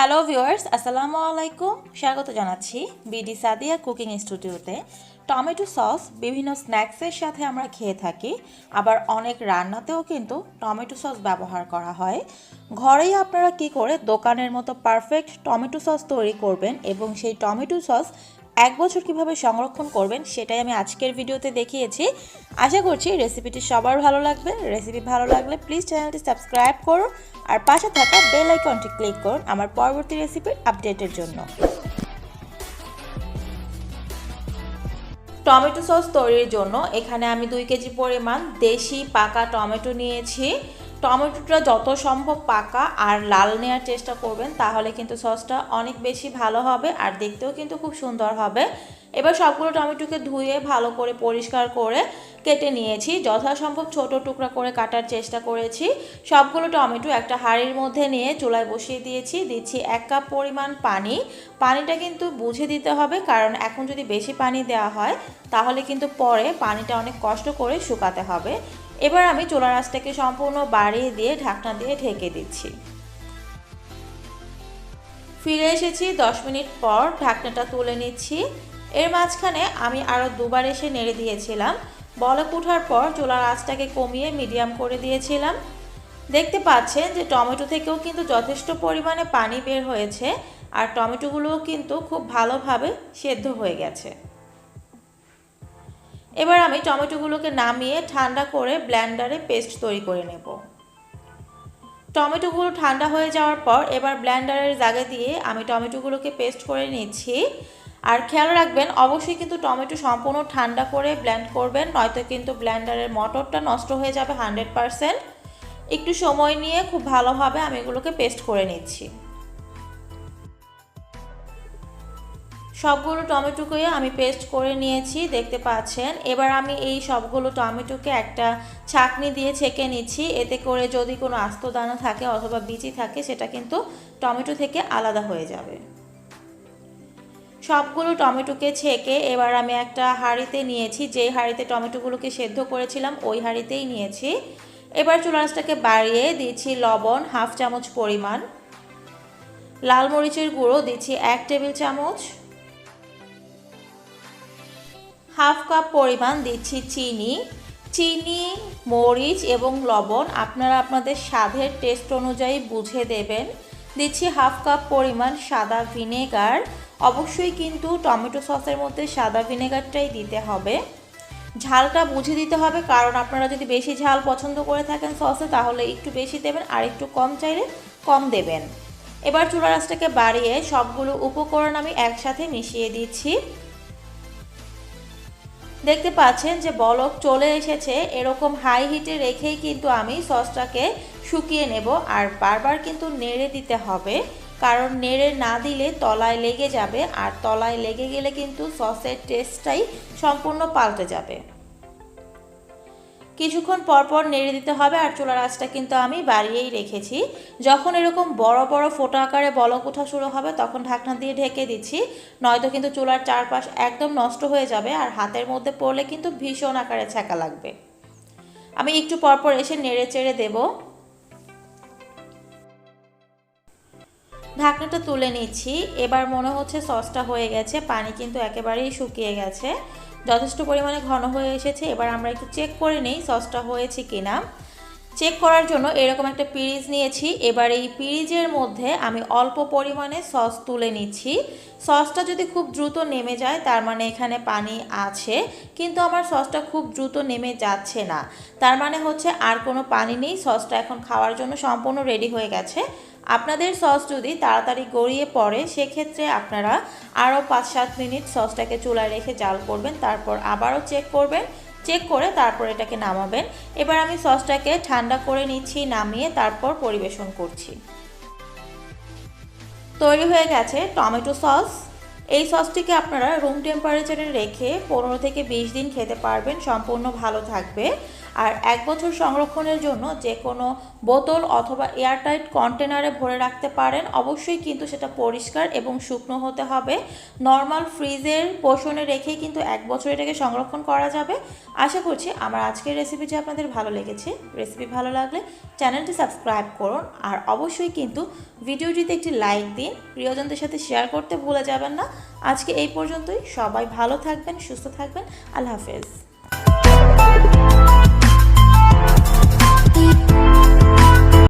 Hello viewers আসসালামু আলাইকুম স্বাগত জানাচ্ছি বিডি সাদিয়া কুকিং স্টুডিওতে টমেটো সস বিভিন্ন স্ন্যাক্সের সাথে আমরা খেয়ে থাকি। আবার অনেক রান্নাতেও কিন্তু টমেটো সস ব্যবহার করা হয়। ঘরেই আপনারা কি করে দোকানের মতো পারফেক্ট টমেটো সস তৈরি করবেন এবং সেই টমেটো সস এক বছর কীভাবে সংরক্ষণ করবেন সেটাই আমি আজকের ভিডিওতে দেখিয়েছি। আশা করছি রেসিপিটি সবার ভালো লাগবে। রেসিপি ভালো লাগলে প্লিজ চ্যানেলটি সাবস্ক্রাইব করুন আর পাশে থাকা বেল আইকনটি ক্লিক করুন আমার পরবর্তী রেসিপির আপডেটের জন্য। টমেটো সস তৈরির জন্য এখানে আমি দুই কেজি পরিমাণ দেশি পাকা টমেটো নিয়েছি। টমেটোটা যত সম্ভব পাকা আর লাল নেওয়ার চেষ্টা করবেন, তাহলে কিন্তু সসটা অনেক বেশি ভালো হবে আর দেখতেও কিন্তু খুব সুন্দর হবে। এবার সবগুলো টমেটোকে ধুয়ে ভালো করে পরিষ্কার করে কেটে নিয়েছি। যথাসম্ভব ছোট টুকরা করে কাটার চেষ্টা করেছি। সবগুলো টমেটো একটা হাঁড়ির মধ্যে নিয়ে চুলায় বসিয়ে দিয়েছি। দিচ্ছি এক কাপ পরিমাণ পানি। পানিটা কিন্তু বুঝে দিতে হবে, কারণ এখন যদি বেশি পানি দেওয়া হয়, তাহলে কিন্তু পরে পানিটা অনেক কষ্ট করে শুকাতে হবে। এবার আমি চোলা রাসটাকে সম্পূর্ণ বাড়িয়ে দিয়ে ঢাকনা দিয়ে ঢেকে দিচ্ছি। ফিরে এসেছি দশ মিনিট পর ঢাকনাটা তুলে নিচ্ছি। এর মাঝখানে আমি আরও দুবার এসে নেড়ে দিয়েছিলাম। বলক ওঠার পর চুলার আঁচটাকে কমিয়ে মিডিয়াম করে দিয়েছিলাম। দেখতে পাচ্ছেন যে টমেটো থেকেও কিন্তু যথেষ্ট পরিমাণে পানি বের হয়েছে আর টমেটোগুলোও কিন্তু খুব ভালোভাবে সেদ্ধ হয়ে গেছে। এবার আমি টমেটোগুলোকে নামিয়ে ঠান্ডা করে ব্ল্যান্ডারে পেস্ট তৈরি করে নেব। টমেটোগুলো ঠান্ডা হয়ে যাওয়ার পর এবার ব্ল্যান্ডারের জাগে দিয়ে আমি টমেটোগুলোকে পেস্ট করে নিচ্ছি। আর খেয়াল রাখবেন, অবশ্যই কিন্তু টমেটো সম্পূর্ণ ঠান্ডা করে ব্ল্যান্ড করবেন, নয়তো কিন্তু ব্ল্যান্ডারের মটরটা নষ্ট হয়ে যাবে হান্ড্রেড পারসেন্ট। একটু সময় নিয়ে খুব ভালোভাবে আমি এগুলোকে পেস্ট করে নিচ্ছি। সবগুলো টমেটোকে আমি পেস্ট করে নিয়েছি, দেখতে পাচ্ছেন। এবার আমি এই সবগুলো টমেটোকে একটা ছাকনি দিয়ে ছেঁকে নিচ্ছি। এতে করে যদি কোনো আস্ত দানা থাকে অথবা বিচি থাকে, সেটা কিন্তু টমেটো থেকে আলাদা হয়ে যাবে। সবগুলো টমেটোকে ছেঁকে এবার আমি একটা হাঁড়িতে নিয়েছি। যেই হাঁড়িতে টমেটোগুলোকে সেদ্ধ করেছিলাম, ওই হাঁড়িতেই নিয়েছি। এবার চুলাসটাকে বাড়িয়ে দিচ্ছি লবণ, হাফ চামচ পরিমাণ। লাল মরিচের গুঁড়ো দিচ্ছি এক টেবিল চামচ। হাফ কাপ পরিমাণ দিচ্ছি চিনি। চিনি, মরিচ এবং লবণ আপনারা আপনাদের স্বাদের টেস্ট অনুযায়ী বুঝে দেবেন। দিচ্ছি হাফ কাপ পরিমাণ সাদা ভিনেগার। অবশ্যই কিন্তু টমেটো সসের মধ্যে সাদা ভিনেগারটাই দিতে হবে। ঝালটা বুঝে দিতে হবে, কারণ আপনারা যদি বেশি ঝাল পছন্দ করে থাকেন সসে, তাহলে একটু বেশি দেবেন, আর একটু কম চাইলে কম দেবেন। এবার চুলা রাসটাকে বাড়িয়ে সবগুলো উপকরণ আমি একসাথে মিশিয়ে দিচ্ছি। দেখতে পাচ্ছেন যে বলক চলে এসেছে, এরকম হাই হিটে রেখেই কিন্তু আমি সসটাকে শুকিয়ে নেব আর বারবার কিন্তু নেড়ে দিতে হবে, কারণ নেড়ে না দিলে তলায় লেগে যাবে আর তলায় লেগে গেলে কিন্তু সসের টেস্টটাই সম্পূর্ণ পাল্টে যাবে। কিছুক্ষণ পরপর নেড়ে দিতে হবে আর চুলার আঁচটা কিন্তু আমি বাড়িয়েই রেখেছি। যখন এরকম বড় বড় ফোটা আকারে বলক ওঠা শুরু হবে, তখন ঢাকনা দিয়ে ঢেকে দিচ্ছি। নয়তো কিন্তু চুলার চারপাশ একদম নষ্ট হয়ে যাবে আর হাতের মধ্যে পড়লে কিন্তু ভীষণ আকারে ছ্যাঁকা লাগবে। আমি একটু পরপর এসে নেড়ে চেড়ে দেবো। ঢাকনাটা তুলে নিচ্ছি। এবার মনে হচ্ছে সসটা হয়ে গেছে, পানি কিন্তু একেবারেই শুকিয়ে গেছে। যথেষ্ট পরিমাণে ঘন হয়ে এসেছে। এবার আমরা একটু চেক করে নিই সসটা হয়েছে কিনা। চেক করার জন্য এরকম একটা পিরিজ নিয়েছি। এবার এই পিরিজের মধ্যে আমি অল্প পরিমাণে সস তুলে নিচ্ছি। সসটা যদি খুব দ্রুত নেমে যায়, তার মানে এখানে পানি আছে, কিন্তু আমার সসটা খুব দ্রুত নেমে যাচ্ছে না। তার মানে হচ্ছে আর কোনো পানি নেই। সসটা এখন খাওয়ার জন্য সম্পূর্ণ রেডি হয়ে গেছে। আপনাদের সস যদি তাড়াতাড়ি গড়িয়ে পড়ে, সেক্ষেত্রে আপনারা আরও পাঁচ সাত মিনিট সসটাকে চুলায় রেখে জাল করবেন, তারপর আবারও চেক করবেন, চেক করে তারপর এটাকে নামাবেন। এবার আমি সসটাকে ঠান্ডা করে নিচ্ছি, নামিয়ে তারপর পরিবেশন করছি। তৈরি হয়ে গেছে টমেটো সস। এই সসটিকে আপনারা রুম টেম্পারেচারে রেখে পনেরো থেকে বিশ দিন খেতে পারবেন, সম্পূর্ণ ভালো থাকবে। আর এক বছর সংরক্ষণের জন্য যে কোনো বোতল অথবা এয়ারটাইট কন্টেনারে ভরে রাখতে পারেন। অবশ্যই কিন্তু সেটা পরিষ্কার এবং শুকনো হতে হবে। নর্মাল ফ্রিজের পোষণে রেখেই কিন্তু এক বছর এটাকে সংরক্ষণ করা যাবে। আশা করছি আমার আজকের রেসিপিটি আপনাদের ভালো লেগেছে। রেসিপি ভালো লাগলে চ্যানেলটি সাবস্ক্রাইব করুন আর অবশ্যই কিন্তু ভিডিওটিতে একটি লাইক দিন। প্রিয়জনদের সাথে শেয়ার করতে ভুলে যাবেন না। আজকে এই পর্যন্তই। সবাই ভালো থাকবেন, সুস্থ থাকবেন। আল্লাহ হাফেজ। Thank you